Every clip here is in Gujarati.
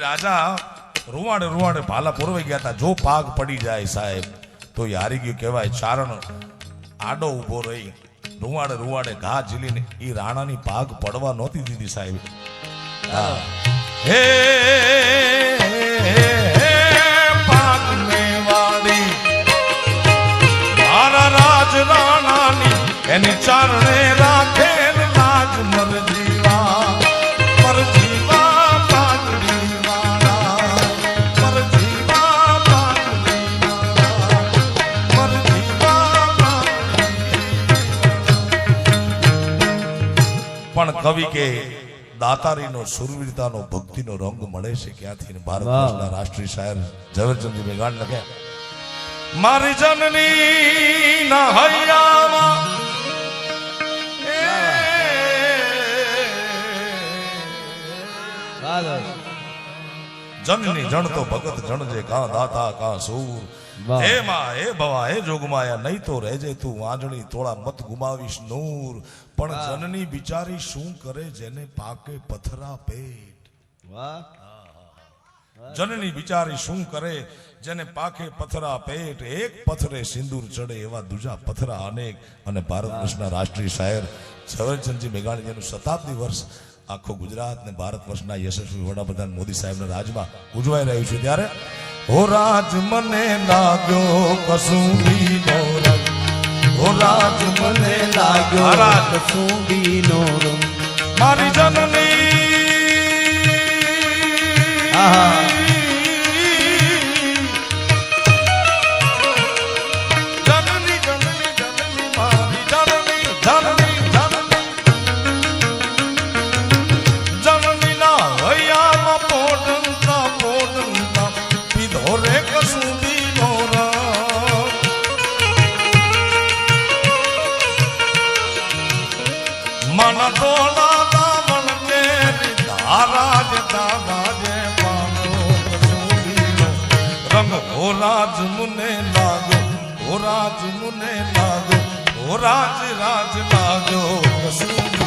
રાજા રૂવાડે રૂવાડે ભાલા પૂરવાઈ ગયા હતા જો પાગ પડી જાય સાહેબ તો એ હારી ગયું કહેવાય. ચારણ આડો ઊભો રહી. રૂવાડે રૂવાડે ઘા ઝીલીને એ રાણાની પાગ પડવા નહોતી દીધી સાહેબ. હે. હે, પણ કવિ કે દાતારીનો સુરવીરતાનો ભક્તિનો રંગ મળે છે ક્યાંથી ભારતના ભારત. રાષ્ટ્રીય શાયર ઝવેરચંદજી મેઘાણ લખ્યા મારી જનની ના હૈયામાં જનની જણ તો ભગત જણ જે કા દાતા કા સૂર. હે માં હે ભવા હે જોગમાયા નહીં તો રહેજે તું વાંજણી તોળા મત ગુમાવીશ નૂર. પણ જનની બિચારી શું કરે જેને પાકે પથરા પેટ? વાહ. જનની બિચારી શું કરે જેને પાકે પથરા પેટ? એક પથરે સિંદૂર ચડે એવા દુજા પથરા અનેક. અને ભારત દેશના રાષ્ટ્રીય શાયર ઝવેરચંદજી મેઘાણીજીનું શતાબ્દી વર્ષ આખો ગુજરાત ને ભારત વર્ષના યશસ્વી વડાપ્રધાન મોદી સાહેબના રાજમાં ઉજવાઈ રહ્યું છે ત્યારે હો રાજ મને લાગ્યો કસુંબીનો રંગ. હો રાજ મને લાગ્યો આ નો રંગ. મારી જનની આહા. હો રાજ મુને લાગો ઓ રાજ મુને લાગો ઓ રાજ રાજ લાગો કસુંબીનો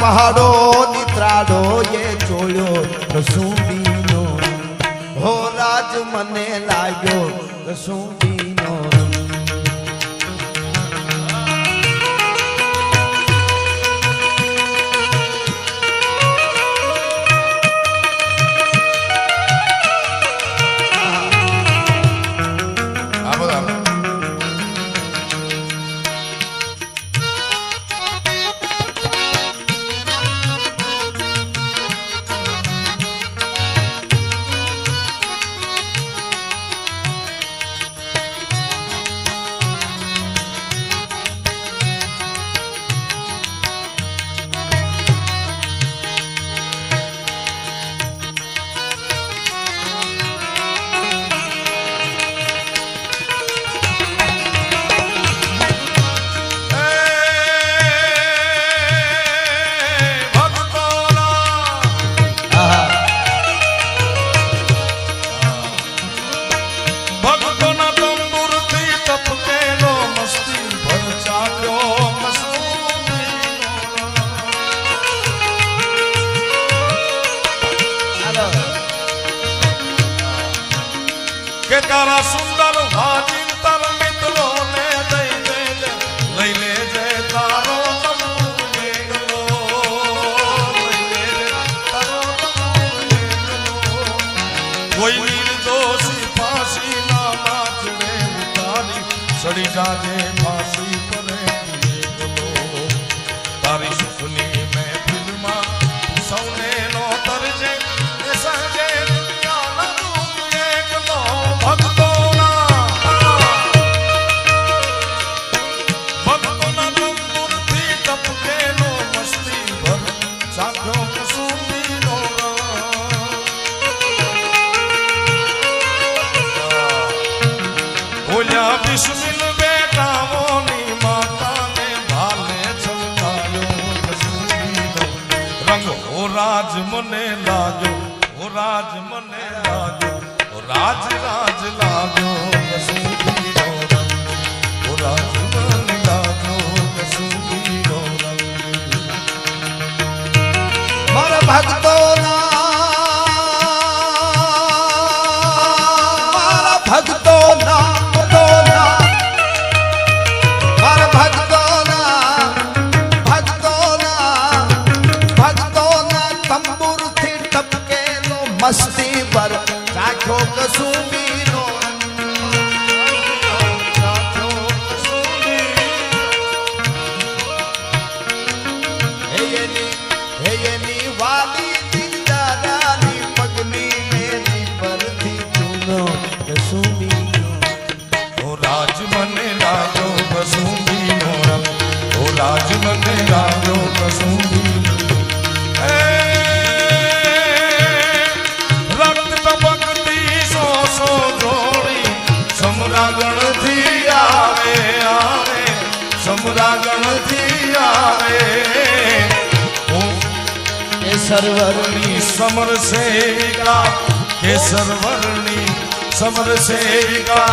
પહાડો નિત્રાડો એ જોયો કસુંબીનો હો રાજ મને લાગ્યો કસુંબીનો સુંદર વાજિંગ તર મિત્રો ને દઈ દેજે, લઈ લેજે તારો કોઈ નિર્દોષી ફાંસી ના માથડે ઉતારી સડી જાજે રાજા બિસ્મિલ બેટા મોની માતાને ભાલે છલકાયો રંગ. હો રાજ મને લાગ્યો હો રાજ મને લાગ્યો રાજ રાજ લાગ્યો. મસ્તી પર રાખો કસુંબીનો. રાખો કસુંબી હે એની હે એની વાલી દિલદારાની પગની મેરી પરથી ચૂનો કસુંબીનો. ઓ રાજ મને લાગ્યો કસુંબીનો રંગ, ઓ રાજ મને લાગ્યો કસુંબીનો. સમરાગણથી આવે. ઓ કેસરવરની સમર સેવિકા કેસર વર્ણી સમર સેવિકા